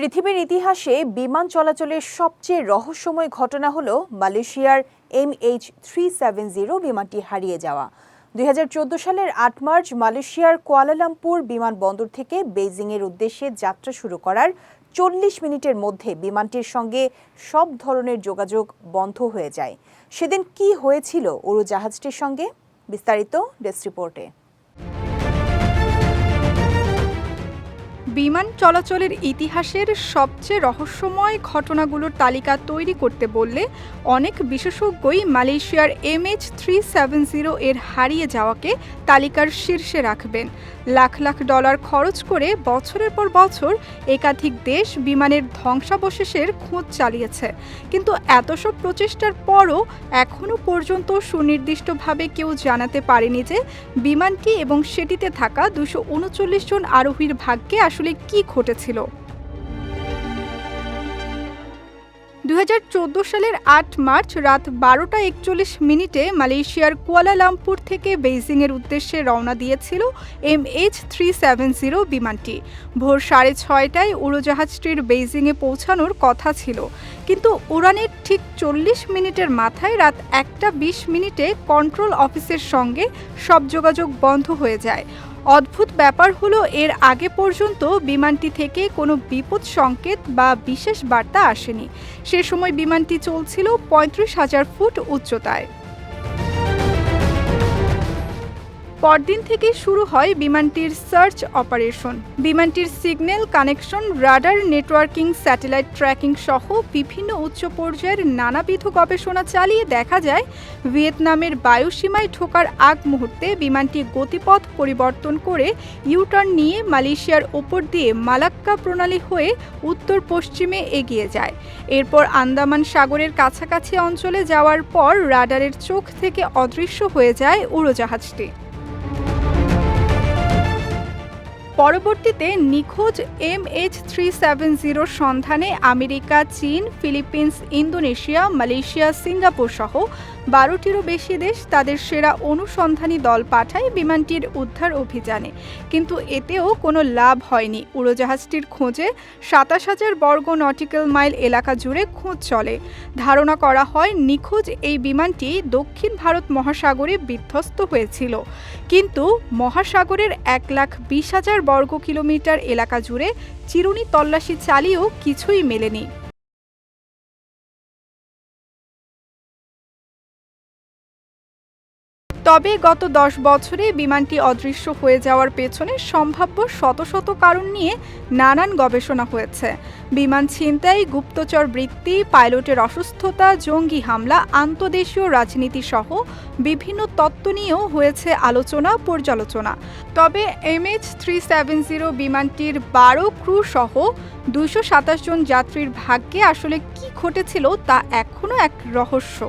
পৃথিবীর ইতিহাসে বিমান চলাচলের সবচেয়ে রহস্যময় ঘটনা হল মালয়েশিয়ার M H three seven zero বিমানটি হারিয়ে যাওয়া। দুই হাজার চোদ্দ সালের আট মার্চ মালয়েশিয়ার কুয়ালালামপুর বিমানবন্দর থেকে বেইজিংয়ের উদ্দেশ্যে যাত্রা শুরু করার চল্লিশ মিনিটের মধ্যে বিমানটির সঙ্গে সব ধরনের যোগাযোগ বন্ধ হয়ে যায়। সেদিন কি হয়েছিল উড়োজাহাজটির সঙ্গে? বিস্তারিত ডেস্ক রিপোর্টে। বিমান চলাচলের ইতিহাসের সবচেয়ে রহস্যময় ঘটনাগুলোর তালিকা তৈরি করতে বললে অনেক বিশেষজ্ঞই মালয়েশিয়ার এমএইচ থ্রি সেভেন জিরো এর হারিয়ে যাওয়াকে তালিকার শীর্ষে রাখবেন। লাখ লাখ ডলার খরচ করে বছরের পর বছর একাধিক দেশ বিমানের ধ্বংসাবশেষের খোঁজ চালিয়েছে। কিন্তু এত সব প্রচেষ্টার পরও এখনও পর্যন্ত সুনির্দিষ্টভাবে কেউ জানাতে পারেনি যে বিমানটি এবং সেটিতে থাকা দুশো উনচল্লিশ জন আরোহীর ভাগ্যে আসলে কি ঘটেছিল? দু সালের আট মার্চ রাত বারোটা একচল্লিশ মিনিটে মালয়েশিয়ার কুয়ালালামপুর থেকে বেইজিংয়ের উদ্দেশ্যে রওনা দিয়েছিল M H three seven zero বিমানটি। ভোর সাড়ে ছয়টায় উড়োজাহাজটির বেইজিংয়ে পৌঁছানোর কথা ছিল। কিন্তু উড়ানের ঠিক চল্লিশ মিনিটের মাথায় রাত একটা বিশ মিনিটে কন্ট্রোল অফিসের সঙ্গে সব যোগাযোগ বন্ধ হয়ে যায়। অদ্ভুত ব্যাপার হলো এর আগে পর্যন্ত বিমানটি থেকে কোনো বিপদ সংকেত বা বিশেষ বার্তা আসেনি। সে সময় বিমানটি চলছিল পঁয়ত্রিশ হাজার ফুট উচ্চতায়। পরদিন থেকে শুরু হয় বিমানটির সার্চ অপারেশন। বিমানটির signal, connection, radar, networking, satellite tracking সহ বিভিন্ন উচ্চ পর্যায়ের নানাবিধ গবেষণা চালিয়ে দেখা যায়, ভিয়েতনামের বায়ুসীমায় ঢোকার আগ মুহূর্তে বিমানটি গতিপথ পরিবর্তন করে ইউটার্ন নিয়ে মালয়েশিয়ার ওপর দিয়ে মালাক্কা প্রণালী হয়ে উত্তর পশ্চিমে এগিয়ে যায়। এরপর আন্দামান সাগরের কাছাকাছি অঞ্চলে যাওয়ার পর রাডারের চোখ থেকে অদৃশ্য হয়ে যায় উড়োজাহাজটি। পরবর্তীতে নিখোঁজ এম এইচ থ্রি সেভেন জিরোর সন্ধানে আমেরিকা, চীন, ফিলিপিন্স, ইন্দোনেশিয়া, মালয়েশিয়া, সিঙ্গাপুর সহ বারোটিরও বেশি দেশ তাদের সেরা অনুসন্ধানী দল পাঠায় বিমানটির উদ্ধার অভিযানে। কিন্তু এতেও কোনো লাভ হয়নি। উড়োজাহাজটির খোঁজে সাতাশ হাজার বর্গ নটিক্যাল মাইল এলাকা জুড়ে খোঁজ চলে। ধারণা করা হয় নিখোঁজ এই বিমানটি দক্ষিণ ভারত মহাসাগরে বিধ্বস্ত হয়েছিল। কিন্তু মহাসাগরের এক লাখ বিশ হাজার বর্গ কিলোমিটার এলাকা জুড়ে চিরুনি তল্লাশি চালিয়েও কিছুই মেলেনি। তবে গত দশ বছরে বিমানটি অদৃশ্য হয়ে যাওয়ার পেছনে সম্ভাব্য শত শত কারণ নিয়ে নানান গবেষণা হয়েছে। বিমান ছিনতাই, গুপ্তচর বৃত্তি, পাইলটের অসুস্থতা, জঙ্গি হামলা, আন্তদেশীয় রাজনীতি সহ বিভিন্ন তত্ত্ব নিয়েও হয়েছে আলোচনা, পর্যালোচনা। তবে এমএইচ থ্রি সেভেন জিরো বিমানটির বারো ক্রু সহ দুইশো সাতাশ জন যাত্রীর ভাগ্যে আসলে কি ঘটেছিল তা এখনও এক রহস্য।